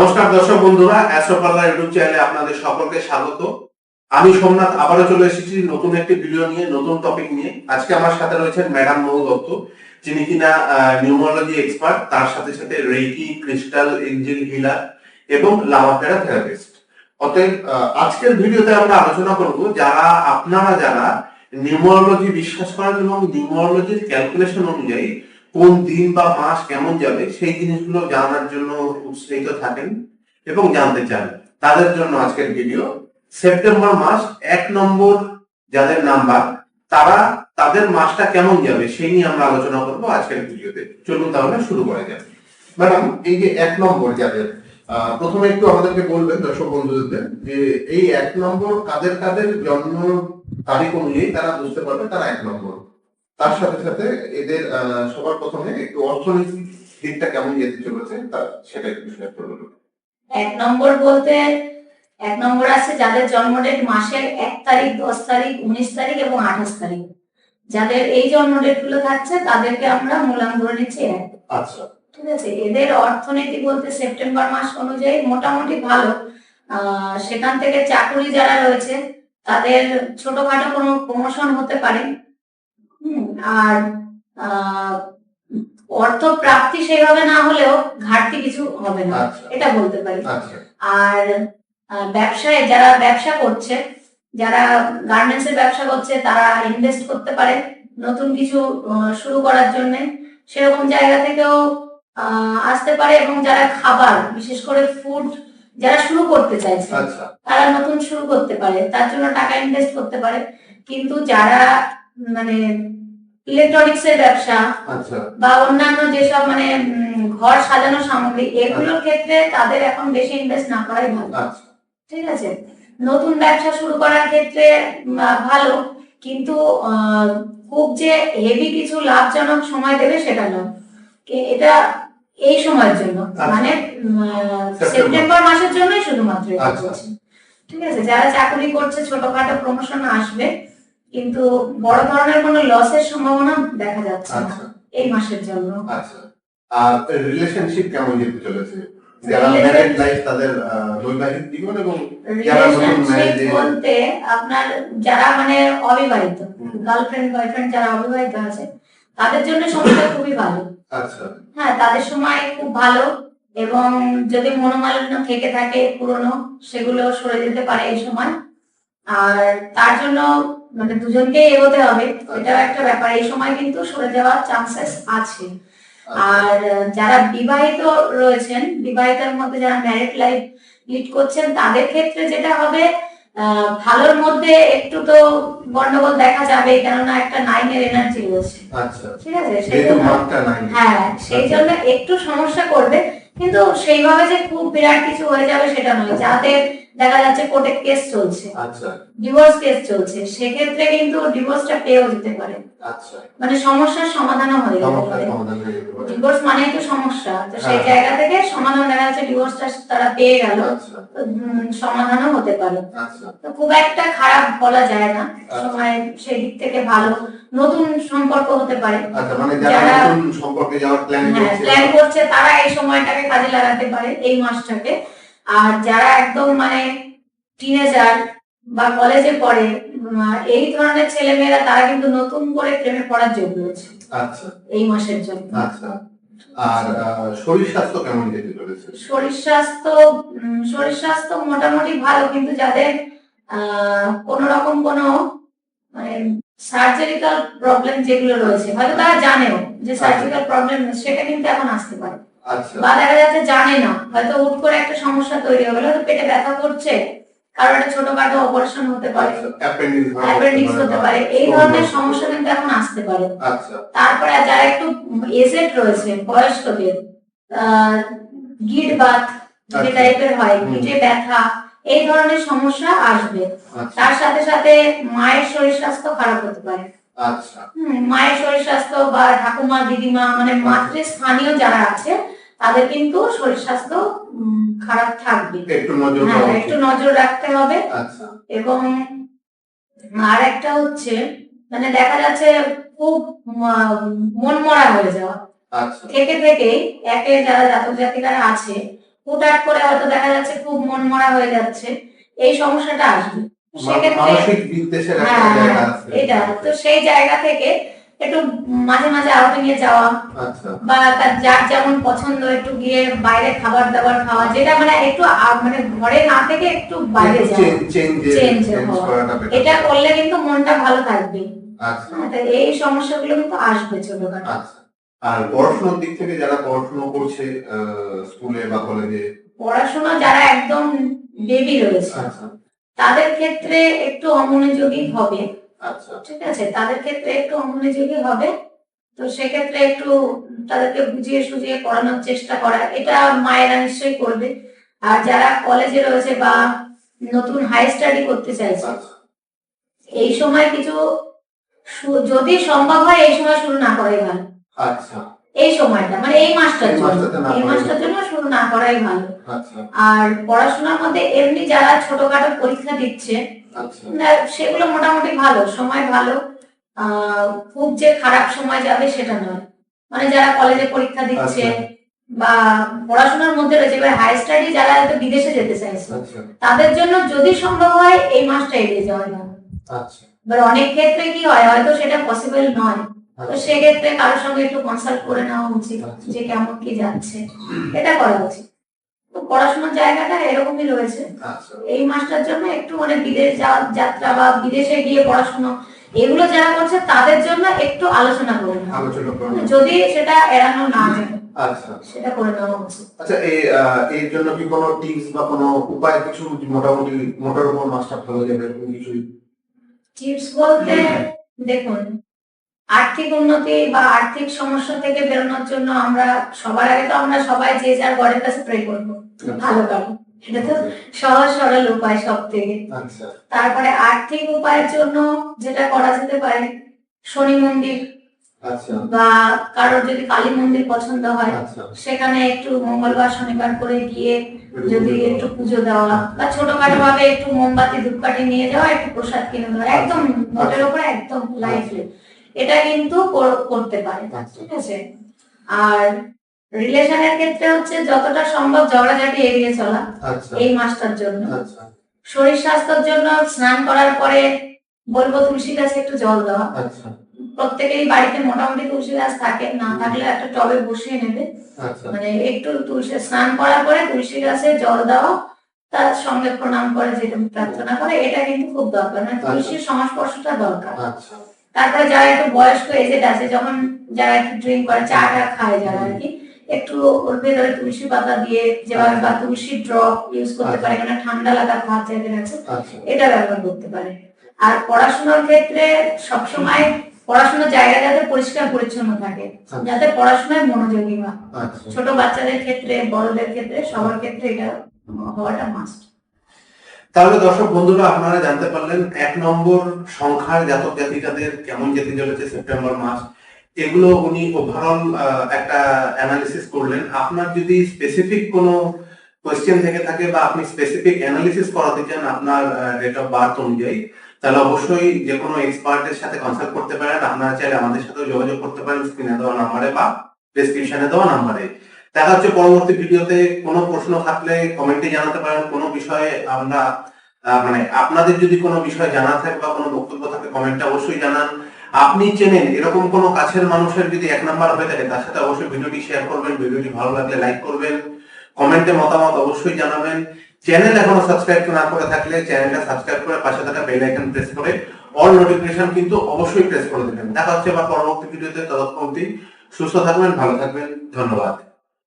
নমস্কার দর্শক বন্ধুরা, অ্যাস্ট্রোপাল্লা ইউটিউব চ্যানেলে আপনাদের সকলকে স্বাগত। আমি সোমনাথ, আবারও চলে এসেছি নতুন একটি ভিডিও নিয়ে, নতুন টপিক নিয়ে। আজকে আমার সাথে রয়েছেন ম্যাডাম মৌ দত্ত, যিনি কিনা নিউমোলজি এক্সপার্ট তার সাথে সাথে রেইকি ক্রিস্টাল এঞ্জেল হিলার এবং লামাপেরা থেরাপিস্ট অতএব আজকের ভিডিওতে আমরা আলোচনা করব যারা, আপনারা যারা নিউমোলজি বিশ্বাস করেন এবং নিউমোলজির ক্যালকুলেশন অনুযায়ী কোন দিন বা মাস কেমন যাবে, সেই জিনিসগুলো জানার জন্য উৎসাহিত থাকেন এবং জানতে চান। তাদের জন্য আজকের ভিডিও সেপ্টেম্বর মাস এক নম্বর যাদের নাম্বার, তারা তাদের মাসটা কেমন যাবে, সেই নিয়ে আমরা আলোচনা করব আজকের ভিডিওতে চলুন তাহলে শুরু করা যাক। ম্যাডাম এই যে এক নম্বর যাদের প্রথমে একটু আমাদেরকে বলবেন দর্শক বন্ধুদের যে এই এক নম্বর কাদের কাদের জন্ম তারিখ অনুযায়ী তারা বুঝতে পারবে তারা এক নম্বর। তার সাথে সাথে এদের সবার প্রথমে একটু অর্থনৈতিক দিকটা কেমন যেতে চলেছে তা সেটা একটু শেয়ার করবেন এক নম্বর বলতে এক নম্বর আছে যাদের জন্ম ডেট মাসের এক তারিখ দশ তারিখ উনিশ তারিখ এবং আঠাশ তারিখ। যাদের এই জন্ম ডেটগুলো থাকছে তাদেরকে আমরা মূলাঙ্ক ধরে নিচ্ছি আচ্ছা। ঠিক আছে? এদের অর্থনীতি বলতে সেপ্টেম্বর মাস অনুযায়ী মোটামুটি ভালো। আহ, সেখান থেকে চাকুরি যারা রয়েছে তাদের ছোটখাটো কোনো প্রমোশন হতে পারে। আর অর্থ প্রাপ্তি সেভাবে না হলেও ঘাটতি কিছু হবে না। আচ্ছা। এটা বলতে পারি। আচ্ছা। আর ব্যবসায় যারা ব্যবসা করছে যারা গার্মেন্টস এর ব্যবসা করছে তারা ইনভেস্ট করতে পারে নতুন কিছু শুরু করার জন্য। সেরকম জায়গা থেকেও আহ, আসতে পারে এবং যারা খাবার বিশেষ করে ফুড যারা শুরু করতে চাইছে আচ্ছা। তারা নতুন শুরু করতে পারে। তার জন্য টাকা ইনভেস্ট করতে পারে। কিন্তু যারা মানে ইলেকট্রনিক্স এর ব্যবসা আচ্ছা। বা অন্যান্য যেসব মানে ঘর সাজানো সামগ্রী এগুলোর ক্ষেত্রে তাদের এখন বেশি ইনভেস্ট না করাই ভালো। আচ্ছা। ঠিক আছে? নতুন ব্যবসা শুরু করার ক্ষেত্রে ভালো। কিন্তু খুব যে হেভি কিছু লাভজনক সময় দেবে সেটা নয় এটা এই সময়ের জন্য। আচ্ছা। মানে সেপ্টেম্বর। মাসের জন্যই শুধুমাত্র আচ্ছা। ঠিক আছে? যারা চাকরি করছে ছোটখাটো প্রমোশন আসবে কিন্তু বড় ধরনের কোনো লসের সম্ভাবনা দেখা যাচ্ছে না আচ্ছা। এই মাসের জন্য। আচ্ছা। আর রিলেশনশিপ কেমন যেতে চলেছে? যারা ম্যারেড লাইফ তাদের বৈবাহিক জীবন এবং যারা নতুন রিলেশনশিপ বলতে আপনার যারা মানে অবিবাহিত গার্লফ্রেন্ড বয়ফ্রেন্ড যারা অবিবাহিত আছে তাদের জন্য সময়টা খুবই ভালো। আচ্ছা। হ্যাঁ তাদের সময় খুব ভালো এবং যদি মনোমালিন্য থেকে থাকে পুরনো সেগুলো সরে যেতে পারে এই সময়। আর তার জন্য মানে দুজনকেই এগোতে হবে। এটাও একটা ব্যাপার। এই সময় কিন্তু সরে যাওয়ার চান্সেস আছে। আচ্ছা। আর যারা বিবাহিত রয়েছেন বিবাহিতের মধ্যে যারা ম্যারিড লাইফ লিড করছেন তাদের ক্ষেত্রে যেটা হবে ভালোর মধ্যে একটু তো গন্ডগোল দেখা যাবে কেননা একটা নাইনের এনার্জি রয়েছে। আচ্ছা। ঠিক আছে? হ্যাঁ সেই জন্য একটু সমস্যা করবে। কিন্তু সেইভাবে যে খুব বিরাট কিছু হয়ে যাবে সেটা নয়। যাতে দেখা যাচ্ছে কোর্টে কেস চলছে। আচ্ছা। ডিভোর্স কেস চলছে। সেক্ষেত্রে কিন্তু ডিভোর্সটা পেয়েও যেতে পারে। আচ্ছা। মানে সমস্যার সমাধানও হয়ে যেতে পারে। ডিভোর্স মানেই তো সমস্যা তো সেই হ্যাঁ। জায়গা থেকে সমাধান দেখা যাচ্ছে ডিভোর্সটা তারা পেয়ে গেল। আচ্ছা। তো, সমাধানও হতে পারে। আচ্ছা। তো খুব একটা খারাপ বলা যায় না। আচ্ছা। সময় সেই দিক থেকে ভালো। নতুন সম্পর্ক হতে পারে। আচ্ছা মানে যারা সম্পর্কে যাওয়ার প্ল্যান করছে। প্ল্যান করছে তারা এই সময়টাকে কাজে লাগাতে পারে এই মাসটাকে। আর যারা একদম মানে টিনেজার বা কলেজে পড়ে এই ধরনের ছেলেমেয়েরা তারা কিন্তু নতুন করে প্রেমে পড়ার যোগ্য রয়েছে আচ্ছা। এই মাসের জন্য। আচ্ছা। আর শরীর স্বাস্থ্য কেমন যেতে চলেছে? শরীর স্বাস্থ্য শরীর স্বাস্থ্য মোটামুটি ভালো কিন্তু যাদের কোন রকম কোনো মানে সার্জারিক্যাল প্রবলেম যেগুলো রয়েছে হয়তো তারা জানেও যে সার্জারিক্যাল প্রবলেম সেটা কিন্তু এখন আসতে পারে। আচ্ছা। বা দেখা যাচ্ছে জানে না হয়তো হুট করে একটা সমস্যা তৈরি হবে হয়তো পেটে ব্যথা করছে কারও একটা ছোটখাটো অপারেশন হতে পারে আচ্ছা অ্যাপেন্ডিক্স অ্যাপেন্ডিক্স হতে পারে এই ধরনের সমস্যা কিন্তু এখন আসতে পারে। আচ্ছা। তারপরে যারা একটু এজেড রয়েছে বয়স্কদের গিট বাত যে আচ্ছা। টাইপের হয় হুম। গিটে ব্যথা এই ধরনের সমস্যা আসবে। আচ্ছা। তার সাথে সাথে মায়ের শরীর স্বাস্থ্য খারাপ হতে পারে। আচ্ছা। মায়ের শরীর স্বাস্থ্য বা ঠাকুমা দিদিমা মানে মাতৃস্থানীয় যারা আছে তাদের কিন্তু শরীর স্বাস্থ্য খারাপ থাকবে। একটু নজর হ্যাঁ একটু নজর রাখতে হবে। আচ্ছা। এবং আর একটা হচ্ছে মানে দেখা যাচ্ছে খুব মন মরা হয়ে যাওয়া। আচ্ছা। থেকে থেকেই একে যারা জাতক জাতিকারা আছে হুটহাট করে হয়তো দেখা যাচ্ছে খুব মনমরা হয়ে যাচ্ছে এই সমস্যাটা আসবে। সেক্ষেত্রে হ্যাঁ হ্যাঁ, এটা। তো সেই জায়গা থেকে একটু মাঝে মাঝে আউটিং এ যাওয়া আচ্ছা। বা তার যার যেমন পছন্দ একটু গিয়ে বাইরে খাবার দাবার খাওয়া যেটা মানে একটু মানে ঘরে না থেকে একটু বাইরে যাওয়া। চেঞ্জ। এটা করলে কিন্তু মনটা ভালো থাকবে। আচ্ছা। হ্যাঁ, এই সমস্যাগুলো কিন্তু আসবে ছোটখাটো। আচ্ছা। আর পড়াশোনার দিক থেকে যারা পড়াশোনা করছে স্কুলে বা কলেজে? পড়াশোনা যারা একদম বেবি রয়েছে তাদের ক্ষেত্রে একটু অমনোযোগী হবে। ঠিক আছে। তাদের ক্ষেত্রে একটু অমনোযোগী হবে। তো সেক্ষেত্রে একটু তাদেরকে বুঝিয়ে সুঝিয়ে পড়ানোর চেষ্টা করা। এটা মায়েরা নিশ্চয়ই করবে। আর যারা কলেজে রয়েছে বা নতুন হাই স্টাডি করতে চাইছে আচ্ছা। এই সময় কিছু যদি সম্ভব হয় এই সময় শুরু না করাই ভালো আচ্ছা। এই সময়টা মানে এই মাসটার জন্য। এই মাসটার জন্য শুরু না করাই ভালো। আচ্ছা। আর পড়াশোনার মধ্যে এমনি যারা ছোটখাটো পরীক্ষা দিচ্ছে আচ্ছা। না, সেগুলো মোটামুটি ভালো সময় ভালো। খুব যে খারাপ সময় যাবে সেটা নয়। মানে যারা কলেজে পরীক্ষা দিচ্ছে আচ্ছা। বা পড়াশোনার মধ্যে রয়েছে এবার হাই স্টাডি যারা হয়তো বিদেশে যেতে চাইছে তাদের জন্য যদি সম্ভব হয় এই মাসটা এড়িয়ে যাওয়া ভালো। আচ্ছা। এবার অনেক ক্ষেত্রে কি হয় হয়তো সেটা পসিবল নয়। তো সেক্ষেত্রে কারোর সঙ্গে একটু কনসাল্ট করে নেওয়া উচিত আচ্ছা। যে কেমন কি যাচ্ছে। এটা করা উচিত। তো পড়াশোনার জায়গাটা এরকমই রয়েছে। আচ্ছা। এই মাসটার জন্য একটু মানে বিদেশ যাত্রা বা বিদেশে গিয়ে পড়াশোনা এগুলো যারা করছে তাদের জন্য একটু আলোচনা করে করুন। যদি সেটা এড়ানো না যায় আচ্ছা। সেটা করে নেওয়া উচিত। আচ্ছা এই এর জন্য কি কোনো টিপস বা কোনো উপায় কিছু মোটামুটি মোটার উপর মাসটা ভালো যাবে? কিছু? টিপস বলতে দেখুন আর্থিক উন্নতি বা আর্থিক সমস্যা থেকে বেরোনোর জন্য আমরা সবার আগে তো আমরা সবাই যে যার ঘরের কাছে প্রে করব। ভালো কারও এটা তো সহজ সরল উপায় সব থেকে। আচ্ছা। তারপরে আর্থিক উপায়ের জন্য যেটা করা যেতে পারে শনি মন্দির আচ্ছা। বা কারোর যদি কালী মন্দির পছন্দ হয় আচ্ছা। সেখানে একটু মঙ্গলবার শনিবার করে গিয়ে যদি একটু পুজো দেওয়া বা ছোটখাটো ভাবে একটু মোমবাতি ধূপকাঠি নিয়ে যাওয়া একটু প্রসাদ কিনে দেওয়া একদম নোটের উপরে একদম লাইফলি এটা কিন্তু করতে পারে ঠিক আছে? আর রিলেশনের ক্ষেত্রে হচ্ছে যতটা সম্ভব ঝগড়াঝাটি এড়িয়ে চলা আচ্ছা। এই মাসটার জন্য। আচ্ছা। শরীর স্বাস্থ্যের জন্য স্নান করার পরে বলব তুলসী গাছে একটু জল দেওয়া আচ্ছা। প্রত্যেকেরই বাড়িতে মোটামুটি তুলসী গাছ থাকে না থাকলে একটা টবে বসিয়ে নেবে। মানে একটু তুলসী স্নান করার পরে তুলসী গাছে জল দেওয়া তার সঙ্গে প্রণাম করে যেটা প্রার্থনা করে এটা কিন্তু খুব দরকার। মানে তুলসীর সংস্পর্শটা দরকার। আচ্ছা। তারপরে যারা একটু বয়স্ক এজেড আছে যখন যারা একটু ড্রিঙ্ক করে চা টা খায় যারা আর কি একটু ওর ভেতরে তুলসী পাতা দিয়ে যেভাবে বা তুলসী ড্রপ ইউজ করতে পারে কারণ ঠান্ডা লাগার ভাব যাদের আছে আচ্ছা। এটা ব্যবহার করতে পারে। আর পড়াশোনার ক্ষেত্রে সবসময় পড়াশোনার জায়গা যাতে পরিষ্কার পরিচ্ছন্ন থাকে যাতে পড়াশোনায় মনোযোগী হয়। আচ্ছা। ছোট বাচ্চাদের ক্ষেত্রে বড়দের ক্ষেত্রে সবার ক্ষেত্রে এটা হওয়াটা মাস্ট তাহলে দর্শক বন্ধুরা, আপনারা জানতে পারলেন এক নম্বর সংখ্যার জাতক জাতিকাদের কেমন যেতে চলেছে সেপ্টেম্বর মাস। এগুলো উনি ওভারঅল একটা অ্যানালিসিস করলেন। আপনার যদি স্পেসিফিক কোনো কোয়েশ্চেন থেকে থাকে বা আপনি স্পেসিফিক অ্যানালিসিস করাতে চান আপনার ডেট অফ বার্থ অনুযায়ী, তাহলে অবশ্যই যে কোনো এক্সপার্টের সাথে কনসাল্ট করতে পারেন। আপনারা চাইলে আমাদের সাথেও যোগাযোগ করতে পারেন। স্ক্রিনে দেওয়া নাম্বারে বা ডেসক্রিপশনে দেওয়া নাম্বারে দেখা হচ্ছে পরবর্তী ভিডিওতে কোনো প্রশ্ন থাকলে কমেন্টে জানাতে পারেন। কোনো বিষয়ে আমরা মানে আপনাদের যদি কোনো বিষয় জানা থাকে বা কোনো বক্তব্য থাকে কমেন্টে অবশ্যই জানান। আপনি চেনেন এরকম কোনো কাছের মানুষের যদি এক নাম্বার হয়ে থাকে, তার সাথে অবশ্যই ভিডিওটি শেয়ার করবেন, ভিডিওটি ভালো লাগলে লাইক করবেন। কমেন্টে মতামত অবশ্যই জানাবেন। চ্যানেল এখনও সাবস্ক্রাইব না করে থাকলে চ্যানেলটা সাবস্ক্রাইব করে পাশে থাকা বেল আইকন প্রেস করে অল নোটিফিকেশন কিন্তু অবশ্যই প্রেস করে দেবেন। দেখা হচ্ছে আবার পরবর্তী ভিডিওতে, ততক্ষণ সুস্থ থাকবেন, ভালো থাকবেন, ধন্যবাদ।